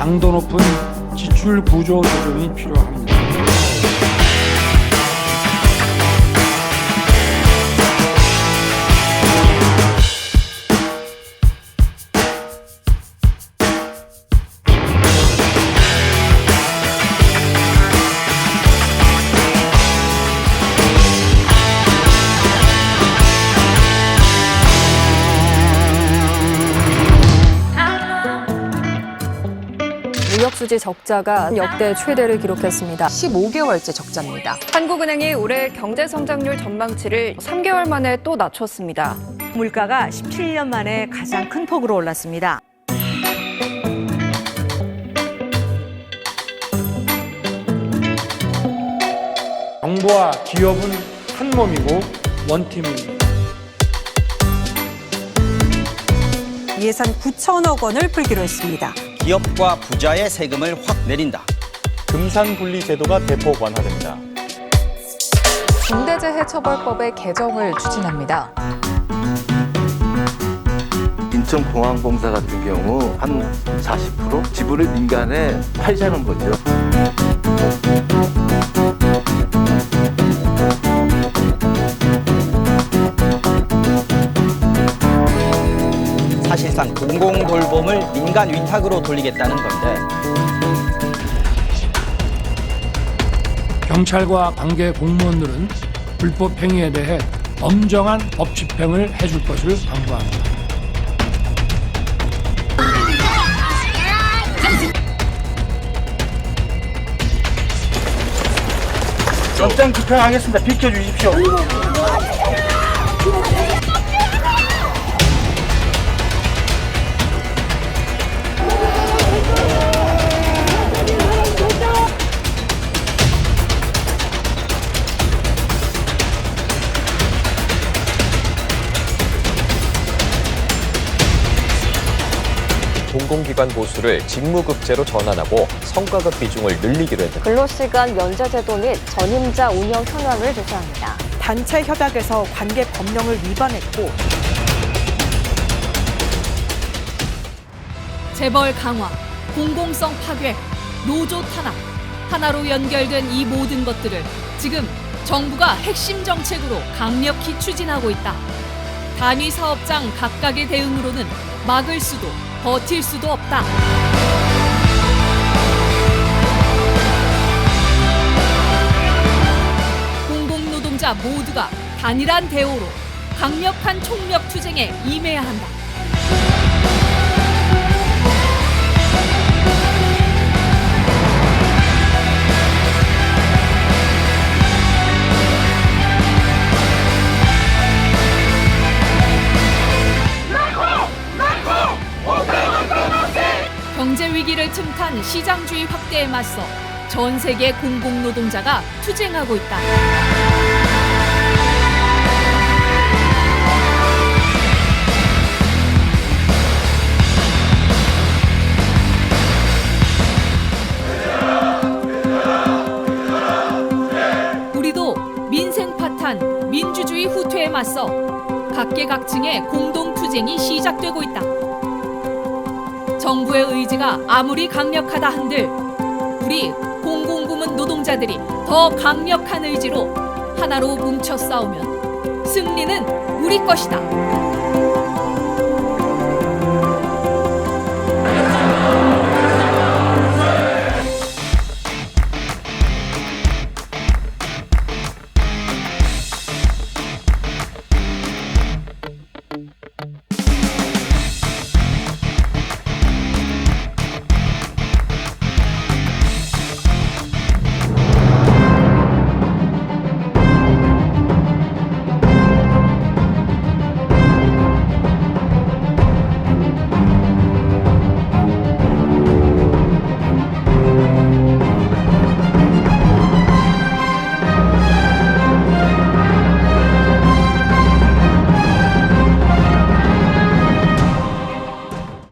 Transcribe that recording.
강도 높은 지출 구조 조정이 필요합니다. 무역수지 적자가 역대 최대를 기록했습니다. 15개월째 적자입니다. 한국은행이 올해 경제 성장률 전망치를 3개월 만에 또 낮췄습니다. 물가가 17년 만에 가장 큰 폭으로 올랐습니다. 정부와 기업은 한 몸이고 원팀입니다. 예산 9천억 원을 풀기로 했습니다. 기업과 부자의 세금을 확 내린다. 금산분리 제도가 대폭 완화됩니다. 중대재해처벌법의 개정을 추진합니다. 인천공항공사 같은 경우 한 40% 지분을 민간에 팔자는 거죠. 공공 돌봄을 민간 위탁으로 돌리겠다는 건데 경찰과 관계 공무원들은 불법 행위에 대해 엄정한 법 집행을 해줄 것을 당부합니다. 영장 집행하겠습니다. 비켜주십시오. 공공기관 보수를 직무급제로 전환하고 성과급 비중을 늘리기로 했는데 근로시간 면제제도 및 전임자 운영 현황을 조사합니다. 단체 협약에서 관계 법령을 위반했고 재벌 강화, 공공성 파괴, 노조 탄압, 하나로 연결된 이 모든 것들을 지금 정부가 핵심 정책으로 강력히 추진하고 있다. 단위 사업장 각각의 대응으로는 막을 수도 버틸 수도 없다. 공공노동자 모두가 단일한 대오로 강력한 총력 투쟁에 임해야 한다. 경제 위기를 틈탄 시장주의 확대에 맞서 전 세계 공공노동자가 투쟁하고 있다. 맞서 각계각층의 공동 투쟁이 시작되고 있다. 정부의 의지가 아무리 강력하다 한들 우리 공공부문 노동자들이 더 강력한 의지로 하나로 뭉쳐 싸우면 승리는 우리 것이다.